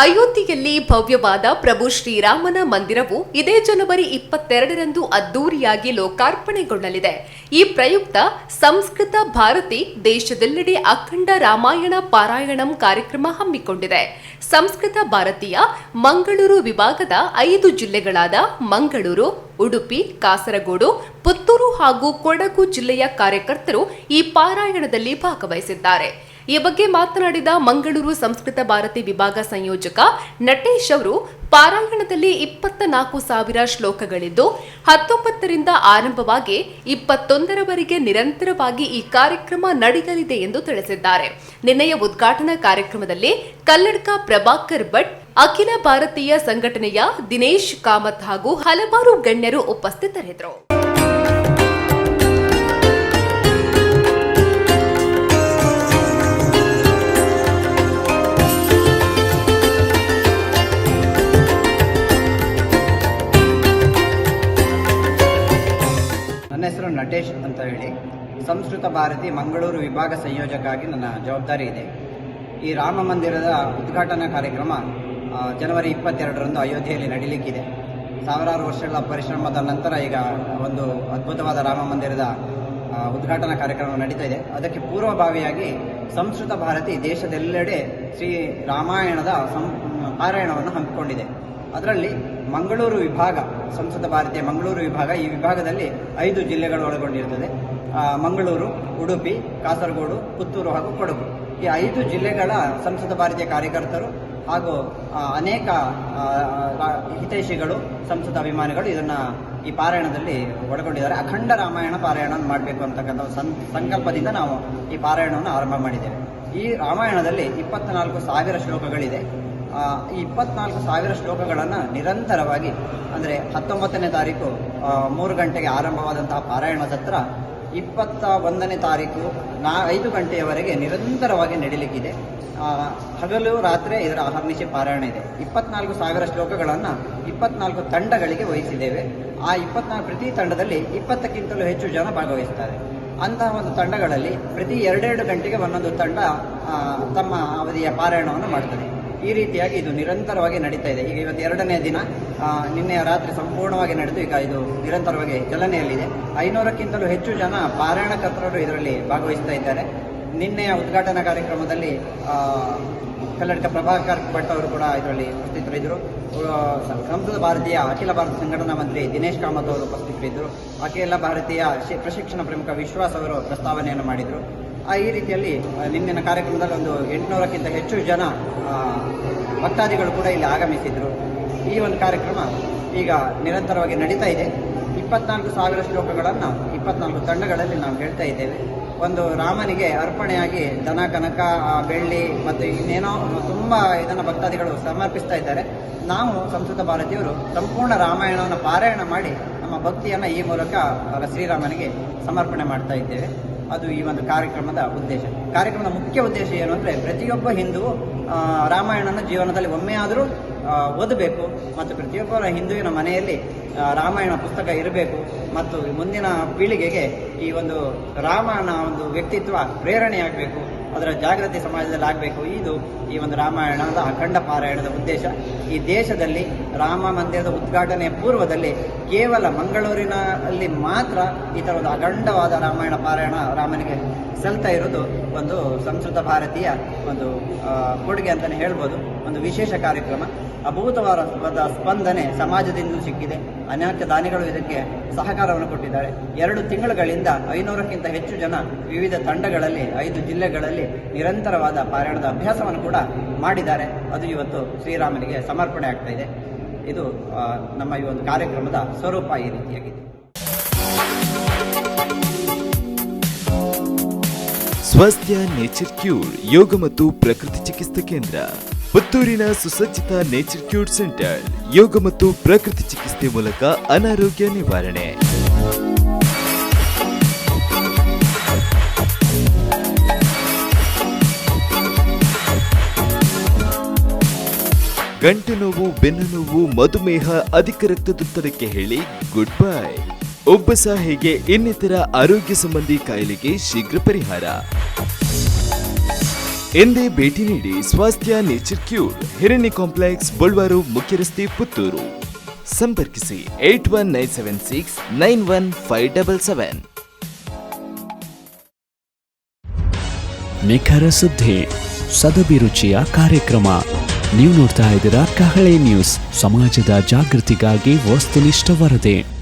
ಅಯೋಧ್ಯೆಯಲ್ಲಿ ಭವ್ಯವಾದ ಪ್ರಭು ಶ್ರೀರಾಮನ ಮಂದಿರವು ಇದೇ ಜನವರಿ ಇಪ್ಪತ್ತೆರಡರಂದು ಅದ್ದೂರಿಯಾಗಿ ಲೋಕಾರ್ಪಣೆಗೊಳ್ಳಲಿದೆ. ಈ ಪ್ರಯುಕ್ತ ಸಂಸ್ಕೃತ ಭಾರತಿ ದೇಶದೆಲ್ಲೆಡೆ ಅಖಂಡ ರಾಮಾಯಣ ಪಾರಾಯಣಂ ಕಾರ್ಯಕ್ರಮ ಹಮ್ಮಿಕೊಂಡಿದೆ. ಸಂಸ್ಕೃತ ಭಾರತೀಯ ಮಂಗಳೂರು ವಿಭಾಗದ ಐದು ಜಿಲ್ಲೆಗಳಾದ ಮಂಗಳೂರು, ಉಡುಪಿ, ಕಾಸರಗೋಡು, ಪುತ್ತೂರು ಹಾಗೂ ಕೊಡಗು ಜಿಲ್ಲೆಯ ಕಾರ್ಯಕರ್ತರು ಈ ಪಾರಾಯಣದಲ್ಲಿ ಭಾಗವಹಿಸಿದ್ದಾರೆ. ಈ ಬಗ್ಗೆ ಮಾತನಾಡಿದ ಮಂಗಳೂರು ಸಂಸ್ಕೃತ ಭಾರತಿ ವಿಭಾಗ ಸಂಯೋಜಕ ನಟೇಶ್ ಅವರು, ಪಾರಾಯಣದಲ್ಲಿ ಇಪ್ಪತ್ತ ನಾಲ್ಕು ಸಾವಿರ ಶ್ಲೋಕಗಳಿದ್ದು, ಹತ್ತೊಂಬತ್ತರಿಂದ ಆರಂಭವಾಗಿ ಇಪ್ಪತ್ತೊಂದರವರೆಗೆ ನಿರಂತರವಾಗಿ ಈ ಕಾರ್ಯಕ್ರಮ ನಡೆಯಲಿದೆ ಎಂದು ತಿಳಿಸಿದ್ದಾರೆ. ನಿನ್ನೆಯ ಉದ್ಘಾಟನಾ ಕಾರ್ಯಕ್ರಮದಲ್ಲಿ ಕಲ್ಲಡ್ಕ ಪ್ರಭಾಕರ್ ಭಟ್, ಅಖಿಲ ಭಾರತೀಯ ಸಂಘಟನೆಯ ದಿನೇಶ್ ಕಾಮತ್ ಹಾಗೂ ಹಲವಾರು ಗಣ್ಯರು ಉಪಸ್ಥಿತರಿದ್ದರು. ನಟೇಶ್ ಅಂತ ಹೇಳಿ ಸಂಸ್ಕೃತ ಭಾರತಿ ಮಂಗಳೂರು ವಿಭಾಗ ಸಂಯೋಜಕಾಗಿ ನನ್ನ ಜವಾಬ್ದಾರಿ ಇದೆ. ಈ ರಾಮ ಮಂದಿರದ ಉದ್ಘಾಟನಾ ಕಾರ್ಯಕ್ರಮ ಜನವರಿ ಇಪ್ಪತ್ತೆರಡರಂದು ಅಯೋಧ್ಯೆಯಲ್ಲಿ ನಡೀಲಿಕ್ಕಿದೆ. ಸಾವಿರಾರು ವರ್ಷಗಳ ಪರಿಶ್ರಮದ ನಂತರ ಈಗ ಒಂದು ಅದ್ಭುತವಾದ ರಾಮ ಮಂದಿರದ ಉದ್ಘಾಟನಾ ಕಾರ್ಯಕ್ರಮ ನಡೀತಾ ಇದೆ. ಅದಕ್ಕೆ ಪೂರ್ವಭಾವಿಯಾಗಿ ಸಂಸ್ಕೃತ ಭಾರತಿ ದೇಶದೆಲ್ಲೆಡೆ ಶ್ರೀ ರಾಮಾಯಣದ ಸಂ, ಪಾರಾಯಣವನ್ನು ಹಮ್ಮಿಕೊಂಡಿದೆ. ಅದರಲ್ಲಿ ಮಂಗಳೂರು ವಿಭಾಗ ಸಂಸ್ಕೃತ ಭಾರತೀಯ ಮಂಗಳೂರು ವಿಭಾಗ, ಈ ವಿಭಾಗದಲ್ಲಿ ಐದು ಜಿಲ್ಲೆಗಳು ಒಳಗೊಂಡಿರುತ್ತದೆ ಮಂಗಳೂರು, ಉಡುಪಿ, ಕಾಸರಗೋಡು, ಪುತ್ತೂರು ಹಾಗೂ ಕೊಡಗು. ಈ ಐದು ಜಿಲ್ಲೆಗಳ ಸಂಸ್ಕೃತ ಭಾರತೀಯ ಕಾರ್ಯಕರ್ತರು ಹಾಗೂ ಅನೇಕ ಹಿತೈಷಿಗಳು ಸಂಸ್ಕೃತ ಅಭಿಮಾನಿಗಳು ಇದನ್ನು ಈ ಪಾರಾಯಣದಲ್ಲಿ ಒಳಗೊಂಡಿದ್ದಾರೆ. ಅಖಂಡ ರಾಮಾಯಣ ಪಾರಾಯಣ ಮಾಡಬೇಕು ಅಂತಕ್ಕಂಥ ಸಂಕಲ್ಪದಿಂದ ನಾವು ಈ ಪಾರಾಯಣವನ್ನು ಆರಂಭ ಮಾಡಿದ್ದೇವೆ. ಈ ರಾಮಾಯಣದಲ್ಲಿ ಇಪ್ಪತ್ನಾಲ್ಕು ಸಾವಿರ ಶ್ಲೋಕಗಳಿದೆ. ಈ ಇಪ್ಪತ್ನಾಲ್ಕು ಸಾವಿರ ಶ್ಲೋಕಗಳನ್ನು ನಿರಂತರವಾಗಿ, ಅಂದರೆ ಹತ್ತೊಂಬತ್ತನೇ ತಾರೀಕು ಮೂರು ಗಂಟೆಗೆ ಆರಂಭವಾದಂತಹ ಪಾರಾಯಣ ಸತ್ರ ಇಪ್ಪತ್ತ ಒಂದನೇ ತಾರೀಕು ನಾ, ಐದು ಗಂಟೆಯವರೆಗೆ ನಿರಂತರವಾಗಿ ನಡೀಲಿಕ್ಕಿದೆ. ಹಗಲು, ರಾತ್ರಿ ಇದರ ಅಹರ್ನಿಶಿ ಪಾರಾಯಣ ಇದೆ. ಇಪ್ಪತ್ನಾಲ್ಕು ಸಾವಿರ ಶ್ಲೋಕಗಳನ್ನು ಇಪ್ಪತ್ನಾಲ್ಕು ತಂಡಗಳಿಗೆ ವಹಿಸಿದ್ದೇವೆ. ಆ ಇಪ್ಪತ್ನಾಲ್ಕು ಪ್ರತಿ ತಂಡದಲ್ಲಿ ಇಪ್ಪತ್ತಕ್ಕಿಂತಲೂ ಹೆಚ್ಚು ಜನ ಭಾಗವಹಿಸ್ತಾರೆ ಅಂತಹ ಒಂದು ತಂಡಗಳಲ್ಲಿ ಪ್ರತಿ ಎರಡೆರಡು ಗಂಟೆಗೆ ಒಂದೊಂದು ತಂಡ ತಮ್ಮ ಅವಧಿಯ ಪಾರಾಯಣವನ್ನು ಮಾಡ್ತದೆ. ಈ ರೀತಿಯಾಗಿ ಇದು ನಿರಂತರವಾಗಿ ನಡೀತಾ ಇದೆ. ಈಗ ಇವತ್ತು ಎರಡನೇ ದಿನ ನಿನ್ನೆ ರಾತ್ರಿ ಸಂಪೂರ್ಣವಾಗಿ ನಡೆದು, ಈಗ ಇದು ನಿರಂತರವಾಗಿ ಚಲನೆಯಲ್ಲಿದೆ. ಐನೂರಕ್ಕಿಂತಲೂ ಹೆಚ್ಚು ಜನ ಪಾರಾಯಣಕರ್ತರು ಇದರಲ್ಲಿ ಭಾಗವಹಿಸ್ತಾ ಇದ್ದಾರೆ. ನಿನ್ನೆಯ ಉದ್ಘಾಟನಾ ಕಾರ್ಯಕ್ರಮದಲ್ಲಿ ಕಲ್ಲಡಕ ಪ್ರಭಾಕರ್ ಭಟ್ ಅವರು ಕೂಡ ಇದರಲ್ಲಿ ಉಪಸ್ಥಿತರಿದ್ದರು. ಸಂಸ್ಕೃತ ಭಾರತೀಯ ಅಖಿಲ ಭಾರತ ಸಂಘಟನಾ ಮಂತ್ರಿ ದಿನೇಶ್ ಕಾಮತ್ ಅವರು ಉಪಸ್ಥಿತರಿದ್ದರು. ಅಖಿಲ ಭಾರತೀಯ ಪ್ರಶಿಕ್ಷಣ ಪ್ರಮುಖ ವಿಶ್ವಾಸ್ ಅವರು ಪ್ರಸ್ತಾವನೆಯನ್ನು ಮಾಡಿದರು. ಈ ರೀತಿಯಲ್ಲಿ ನಿನ್ನ ಕಾರ್ಯಕ್ರಮದಲ್ಲಿ ಒಂದು ಎಂಟುನೂರಕ್ಕಿಂತ ಹೆಚ್ಚು ಜನ ಭಕ್ತಾದಿಗಳು ಕೂಡ ಇಲ್ಲಿ ಆಗಮಿಸಿದ್ರು. ಈ ಒಂದು ಕಾರ್ಯಕ್ರಮ ಈಗ ನಿರಂತರವಾಗಿ ನಡೀತಾ ಇದೆ. ಇಪ್ಪತ್ನಾಲ್ಕು ಸಾವಿರ ಶ್ಲೋಕಗಳನ್ನು, ಇಪ್ಪತ್ನಾಲ್ಕು ತಂಡಗಳಲ್ಲಿ ನಾವು ಹೇಳ್ತಾ ಇದ್ದೇವೆ. ಒಂದು ರಾಮನಿಗೆ ಅರ್ಪಣೆಯಾಗಿ ದನ, ಕನಕ ಬೆಳ್ಳಿ ಮತ್ತು ಇನ್ನೇನೋ ತುಂಬ ಇದನ್ನು ಭಕ್ತಾದಿಗಳು ಸಮರ್ಪಿಸ್ತಾ ಇದ್ದಾರೆ. ನಾವು ಸಂಸ್ಕೃತ ಭಾರತೀಯರು ಸಂಪೂರ್ಣ ರಾಮಾಯಣವನ್ನು ಪಾರಾಯಣ ಮಾಡಿ ನಮ್ಮ ಭಕ್ತಿಯನ್ನು ಈ ಮೂಲಕ ಶ್ರೀರಾಮನಿಗೆ ಸಮರ್ಪಣೆ ಮಾಡ್ತಾ ಇದ್ದೇವೆ. ಅದು ಈ ಒಂದು ಕಾರ್ಯಕ್ರಮದ ಉದ್ದೇಶ. ಕಾರ್ಯಕ್ರಮದ ಮುಖ್ಯ ಉದ್ದೇಶ ಏನು ಅಂದರೆ ಪ್ರತಿಯೊಬ್ಬ ಹಿಂದೂ ರಾಮಾಯಣನ ಜೀವನದಲ್ಲಿ ಒಮ್ಮೆ ಆದರೂ ಓದಬೇಕು ಮತ್ತು ಪ್ರತಿಯೊಬ್ಬರ ಹಿಂದೂವಿನ ಮನೆಯಲ್ಲಿ ರಾಮಾಯಣ ಪುಸ್ತಕ ಇರಬೇಕು ಮತ್ತು ಮುಂದಿನ ಪೀಳಿಗೆಗೆ ಈ ಒಂದು ರಾಮನ ಒಂದು ವ್ಯಕ್ತಿತ್ವ ಪ್ರೇರಣೆಯಾಗಬೇಕು. ಅದರ ಜಾಗೃತಿ ಸಮಾಜದಲ್ಲಿ ಆಗಬೇಕು. ಇದು ಈ ಒಂದು ರಾಮಾಯಣದ ಅಖಂಡ ಪಾರಾಯಣದ ಉದ್ದೇಶ. ಈ ದೇಶದಲ್ಲಿ ರಾಮ ಮಂದಿರದ ಉದ್ಘಾಟನೆಯ ಪೂರ್ವದಲ್ಲಿ ಕೇವಲ ಮಂಗಳೂರಿನಲ್ಲಿ ಮಾತ್ರ ಈ ಒಂದು ಅಖಂಡವಾದ ರಾಮಾಯಣ ಪಾರಾಯಣ ರಾಮನಿಗೆ ಸಲ್ತಾ ಇರೋದು ಒಂದು ಸಂಸ್ಕೃತ ಭಾರತೀಯ ಒಂದು ಕೊಡುಗೆ ಅಂತಲೇ ಹೇಳ್ಬೋದು. ಒಂದು ವಿಶೇಷ ಕಾರ್ಯಕ್ರಮ. ಅಭೂತವಾದ ಸ್ಪಂದನೆ ಸಮಾಜದಿಂದ ಸಿಕ್ಕಿದೆ. ಅನೇಕ ದಾನಿಗಳು ಇದಕ್ಕೆ ಸಹಕಾರವನ್ನು ಕೊಟ್ಟಿದ್ದಾರೆ. ಎರಡು ತಿಂಗಳುಗಳಿಂದ ಐನೂರಕ್ಕಿಂತ ಹೆಚ್ಚು ಜನ ವಿವಿಧ ತಂಡಗಳಲ್ಲಿ, ಐದು ಜಿಲ್ಲೆಗಳಲ್ಲಿ ನಿರಂತರವಾದ ಪಾರಾಯಣದ ಅಭ್ಯಾಸವನ್ನು ಕೂಡ ಮಾಡಿದ್ದಾರೆ. ಅದು ಇವತ್ತು ಶ್ರೀರಾಮನಿಗೆ ಸಮರ್ಪಣೆ ಆಗ್ತಾ ಇದೆ. ಇದು ನಮ್ಮ ಈ ಒಂದು ಕಾರ್ಯಕ್ರಮದ ಸ್ವರೂಪ ಈ ರೀತಿಯಾಗಿದೆ. ಸ್ವಾಸ್ಥ್ಯ ನೇಚರ್ ಕ್ಯೂರ್ ಯೋಗ ಮತ್ತು ಪ್ರಕೃತಿ ಚಿಕಿತ್ಸಾ ಕೇಂದ್ರ. ಪುತ್ತೂರಿನ ಸುಸಜ್ಜಿತ ನೇಚರ್ ಕ್ಯೂರ್ ಸೆಂಟರ್, ಯೋಗ ಮತ್ತು ಪ್ರಕೃತಿ ಚಿಕಿತ್ಸೆ ಮೂಲಕ ಅನಾರೋಗ್ಯ ನಿವಾರಣೆ. ಗಂಟು ನೋವು, ಬೆನ್ನು ನೋವು, ಮಧುಮೇಹ, ಅಧಿಕ ರಕ್ತದೊತ್ತಡಕ್ಕೆ ಹೇಳಿ ಗುಡ್ ಬೈ. ಒಬ್ಬ ಹೇಗೆ ಇನ್ನಿತರ ಆರೋಗ್ಯ ಸಂಬಂಧಿ ಕಾಯಿಲೆಗೆ ಶೀಘ್ರ ಪರಿಹಾರ. ಎಂದೇ ಭೇಟಿ ನೀಡಿ Swasthya nature cure. Hiranya complex ಬಳ್ವಾರು ಮುಖ್ಯ ರಸ್ತೆ ಪುತ್ತೂರು. ಸಂಪರ್ಕಿಸಿ eight one nine seven six nine one five double seven. ನಿಖರ ಸುದ್ದಿ ಸದಭಿರುಚಿಯ ಕಾರ್ಯಕ್ರಮ. ನೀವು ನೋಡ್ತಾ ಇದ್ದೀರಾ ಕಹಳೆ ನ್ಯೂಸ್. ಸಮಾಜದ ಜಾಗೃತಿಗಾಗಿ ವಸ್ತುನಿಷ್ಠ ವರದಿ.